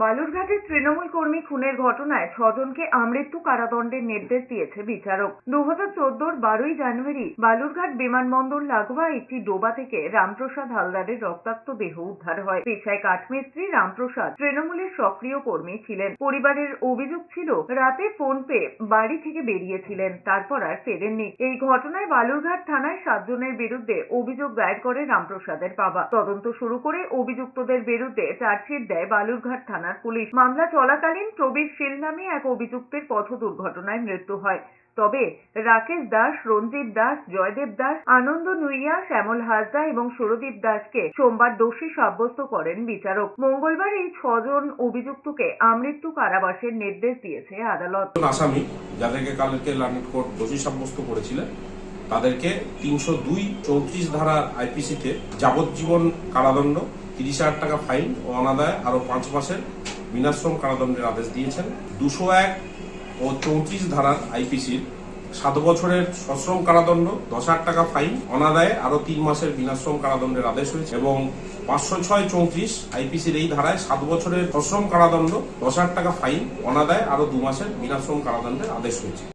বালুরঘাটের তৃণমূল কর্মী খুনের ঘটনায় ছজনকে আমৃত্যু কারাদণ্ডের নির্দেশ দিয়েছে বিচারক। দু হাজার চোদ্দোর বারোই জানুয়ারি বালুরঘাট বিমানবন্দর লাগোয়া একটি ডোবা থেকে রামপ্রসাদ হালদারের রক্তাক্ত দেহ উদ্ধার হয়। পেশায় কাঠমিস্ত্রি রামপ্রসাদ তৃণমূলের সক্রিয় কর্মী ছিলেন। পরিবারের অভিযোগ ছিল, রাতে ফোন পেয়ে বাড়ি থেকে বেরিয়েছিলেন, তারপর আর ফেরেননি। এই ঘটনায় বালুরঘাট থানায় সাতজনের বিরুদ্ধে অভিযোগ দায়ের করে রামপ্রসাদের বাবা। তদন্ত শুরু করে অভিযুক্তদের বিরুদ্ধে চার্জশিট দেয় বালুরঘাট থানার পুলিশ। মামলা চলাকালীন প্রবীর শীল নামে এক অভিযুক্তের পথ দুর্ঘটনায় মৃত্যু হয়। তবে রাকেশ দাস, রঞ্জিত দাস, জয়দেব দাস, আনন্দ নুইয়া, শ্যামল হাসদা এবং সুরদীপ দাসকে সোমবার দোষী সাব্যস্ত করেন বিচারক। মঙ্গলবার এই ছজন অভিযুক্তকে আমৃত্যু কারাবাসের নির্দেশ দিয়েছে আদালত। আসামি, যাদেরকে কালকে লান্ড কোর্ট দোষী সাব্যস্ত করেছিলেন, তাদেরকে তিনশো দুই চৌত্রিশ ধারা আইপিসিতে যাবজ্জীবন কারাদণ্ড তিরিশ হাজার টাকা ফাইন ও অনাদায় আরও পাঁচ মাসের বিনাশ্রম কারাদণ্ডের আদেশ দিয়েছেন। দুশো এক ও চৌত্রিশ ধারার আইপিসির সাত বছরের সশ্রম কারাদণ্ড, দশ হাজার টাকা ফাইন, অনাদায়ে আরও তিন মাসের বিনাশ্রম কারাদণ্ডের আদেশ হয়েছে এবং পাঁচশো ছয় চৌত্রিশ আইপিসির এই ধারায় সাত বছরের সশ্রম কারাদণ্ড, দশ হাজার টাকা ফাইন, অনাদায়ে আরও দু মাসের বিনাশ্রম কারাদণ্ডের আদেশ হয়েছে।